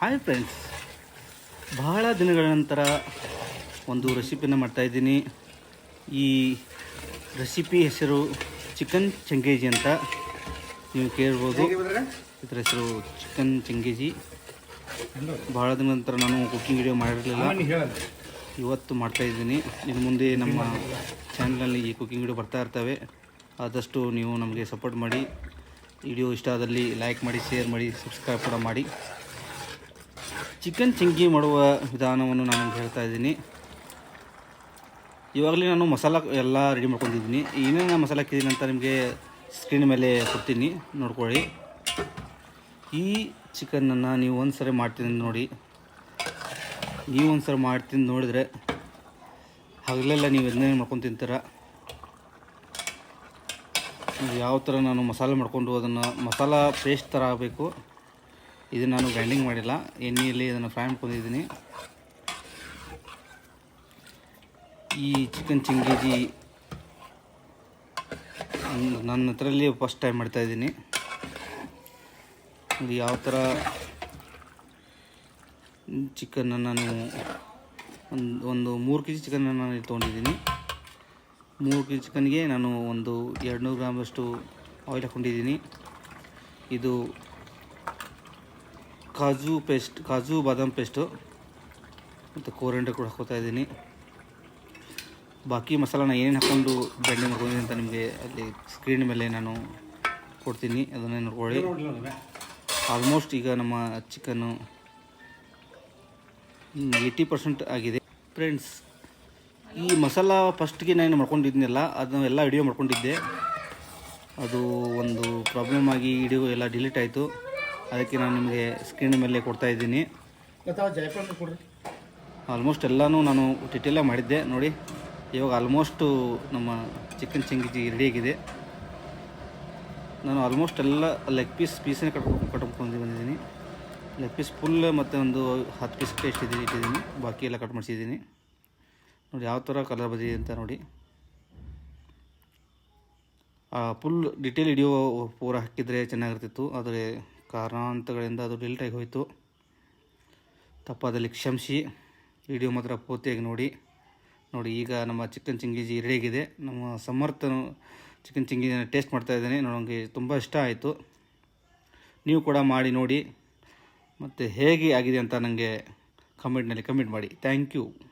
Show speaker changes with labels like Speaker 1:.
Speaker 1: Hi friends ಬಹಳ ದಿನಗಳ ನಂತರ ಒಂದು ರೆಸಿಪಿನ ಮಾಡ್ತಾಯಿದ್ದೀನಿ ಈ ರೆಸಿಪಿ ಹೆಸರು ಚಿಕನ್ ಚಂಗೇಜಿ ಅಂತ ನೀವು ಕೇಳ್ಬೋದು. ಇದರ ಹೆಸರು ಚಿಕನ್ ಚಂಗೇಜಿ ಬಹಳ ದಿನ ನಂತರ ನಾನು ಕುಕ್ಕಿಂಗ್ ವಿಡಿಯೋ ಮಾಡಿರಲಿಲ್ಲ. ಇವತ್ತು ಮಾಡ್ತಾಯಿದ್ದೀನಿ ಇನ್ನು ಮುಂದೆ ನಮ್ಮ ಚಾನಲಲ್ಲಿ ಈ ಕುಕ್ಕಿಂಗ್ ವಿಡಿಯೋ ಬರ್ತಾ ಇರ್ತವೆ. ಆದಷ್ಟು ನೀವು ನಮಗೆ ಸಪೋರ್ಟ್ ಮಾಡಿ. ವಿಡಿಯೋ ಇಷ್ಟ ಆದಲ್ಲಿ ಲೈಕ್ ಮಾಡಿ ಶೇರ್ ಮಾಡಿ ಸಬ್ಸ್ಕ್ರೈಬ್ ಕೂಡ ಮಾಡಿ. ಚಿಕನ್ ಚಿಂಗಿ ಮಾಡುವ ವಿಧಾನವನ್ನು ನಾನು ಹೇಳ್ತಾ ಇದ್ದೀನಿ. ಇವಾಗಲೇ ನಾನು ಮಸಾಲ ಎಲ್ಲ ರೆಡಿ ಮಾಡ್ಕೊಂಡಿದ್ದೀನಿ. ಏನೇನು ಮಸಾಲ ಹಾಕಿದ್ದೀನಿ ಅಂತ ನಿಮಗೆ ಸ್ಕ್ರೀನ್ ಮೇಲೆ ಕೊಡ್ತೀನಿ. ನೋಡ್ಕೊಳ್ಳಿ. ಈ ಚಿಕನನ್ನು ನೀವು ಒಂದು ಸರಿ ಮಾಡ್ತೀನಿ ನೋಡಿ. ನೀವು ಒಂದು ಸರಿ ಮಾಡ್ತೀನಿ ನೋಡಿದರೆ ಹಗಲೆಲ್ಲ ನೀವು ಎಲ್ಲ ಮಾಡ್ಕೊಂಡು ತಿಂತೀರ. ಯಾವ ಥರ ನಾನು ಮಸಾಲೆ ಮಾಡಿಕೊಂಡು ಅದನ್ನು ಮಸಾಲ ಪೇಸ್ಟ್ ಥರ ಆಗಬೇಕು. ಇದು ನಾನು ಗ್ರೈಂಡಿಂಗ್ ಮಾಡಿಲ್ಲ. ಎಣ್ಣೆಯಲ್ಲಿ ಇದನ್ನು ಫ್ರೈ ಮಾಡ್ಕೊಂಡಿದ್ದೀನಿ. ಈ ಚಿಕನ್ ಚಿಂಗೇಜಿ ನನ್ನ ಹತ್ರಲ್ಲಿ ಫಸ್ಟ್ ಟೈಮ್ ಮಾಡ್ತಾಯಿದ್ದೀನಿ ಇದು ಯಾವ ಥರ ಚಿಕನ್ನ ನಾನು ಒಂದು ಒಂದು ಮೂರು ಕೆ ಜಿ ಚಿಕನ್ನ ನಾನು ಇಲ್ಲಿ ತೊಗೊಂಡಿದ್ದೀನಿ. ಮೂರು ಕೆ ಜಿ ಚಿಕನ್ಗೆ ನಾನು ಒಂದು ಎರಡು ನೂರು ಗ್ರಾಮಷ್ಟು ಆಯಿಲ್ ಹಾಕ್ಕೊಂಡಿದ್ದೀನಿ ಇದು ಕಾಜು ಪೇಸ್ಟ್, ಕಾಜು ಬಾದಾಮ್ ಪೇಸ್ಟು, ಮತ್ತು ಕೋರಂಡೆ ಕೂಡ ಹಾಕೋತಾ ಇದ್ದೀನಿ. ಬಾಕಿ ಮಸಾಲಾನ ಏನೇನು ಹಾಕ್ಕೊಂಡು ಬೆಣ್ಣೆ ಮಾಡ್ಕೊಂಡಿದ್ದೀನಿ ಅಂತ ನಿಮಗೆ ಅಲ್ಲಿ ಸ್ಕ್ರೀನ್ ಮೇಲೆ ನಾನು ಕೊಡ್ತೀನಿ. ಅದನ್ನೇ ನೋಡ್ಕೊಳ್ಳಿ. ಆಲ್ಮೋಸ್ಟ್ ಈಗ ನಮ್ಮ ಚಿಕನ್ನು ಏಯ್ಟಿ ಪರ್ಸೆಂಟ್ ಆಗಿದೆ. ಫ್ರೆಂಡ್ಸ್ ಈ ಮಸಾಲ ಫಸ್ಟ್ಗೆ ನಾನು ಮಾಡ್ಕೊಂಡಿದ್ನಲ್ಲ, ಅದನ್ನ ಎಲ್ಲ ವಿಡಿಯೋ ಮಾಡ್ಕೊಂಡಿದ್ದೆ. ಅದು ಒಂದು ಪ್ರಾಬ್ಲಮ್ ಆಗಿ ವಿಡಿಯೋ ಎಲ್ಲ ಡಿಲೀಟ್ ಆಯಿತು. ಅದಕ್ಕೆ ನಾನು ನಿಮಗೆ ಸ್ಕ್ರೀನ್ ಮೇಲೆ ಕೊಡ್ತಾ ಇದ್ದೀನಿ. ಆಲ್ಮೋಸ್ಟ್ ಎಲ್ಲನೂ ನಾನು ಡಿಟೇಲಾಗಿ ಮಾಡಿದ್ದೆ. ನೋಡಿ ಇವಾಗ ಆಲ್ಮೋಸ್ಟು ನಮ್ಮ ಚಿಕನ್ ಚಿಂಗಿಜಿ ರೆಡಿಯಾಗಿದೆ ನಾನು ಆಲ್ಮೋಸ್ಟ್ ಎಲ್ಲ ಲೆಗ್ ಪೀಸ್ ಪೀಸನ್ನೇ ಕಟ್ಕೊಂಡು ಕಟ್ಕೊಂಡು ಬಂದಿದ್ದೀನಿ. ಲೆಗ್ ಪೀಸ್ ಫುಲ್ ಮತ್ತು ಒಂದು ಹತ್ತು ಪೀಸ್ ಟೇಸ್ಟ್ ಇದ್ದೀನಿ ಇಟ್ಟಿದ್ದೀನಿ. ಬಾಕಿ ಎಲ್ಲ ಕಟ್ ಮಾಡಿಸಿದ್ದೀನಿ. ನೋಡಿ ಯಾವ ಥರ ಕಲರ್ ಬಂದಿದೆ ಅಂತ ನೋಡಿ. ಫುಲ್ ಡಿಟೇಲ್ ವಿಡಿಯೋ ಪೂರ ಹಾಕಿದರೆ ಚೆನ್ನಾಗಿರ್ತಿತ್ತು. ಆದರೆ ಕಾರಣಾಂತಗಳಿಂದ ಅದು ಡಿಲೀಟ್ ಆಗಿ ಹೋಯಿತು. ತಪ್ಪಾದಲ್ಲಿ ಕ್ಷಮಿಸಿ. ವಿಡಿಯೋ ಮಾತ್ರ ಪೂರ್ತಿಯಾಗಿ ನೋಡಿ. ನೋಡಿ, ಈಗ ನಮ್ಮ ಚಿಕನ್ ಚಿಂಗೀಜಿ ರೆಡಿಯಾಗಿದೆ ನಮ್ಮ ಸಮರ್ಥನು ಚಿಕನ್ ಚಿಂಗೀಜಿನ ಟೇಸ್ಟ್ ಮಾಡ್ತಾ ಇದ್ದೇನೆ. ನನಗೆ ತುಂಬ ಇಷ್ಟ ಆಯಿತು. ನೀವು ಕೂಡ ಮಾಡಿ ನೋಡಿ. ಮತ್ತು ಹೇಗೆ ಆಗಿದೆ ಅಂತ ನನಗೆ ಕಮೆಂಟ್ನಲ್ಲಿ ಕಮೆಂಟ್ ಮಾಡಿ. Thank you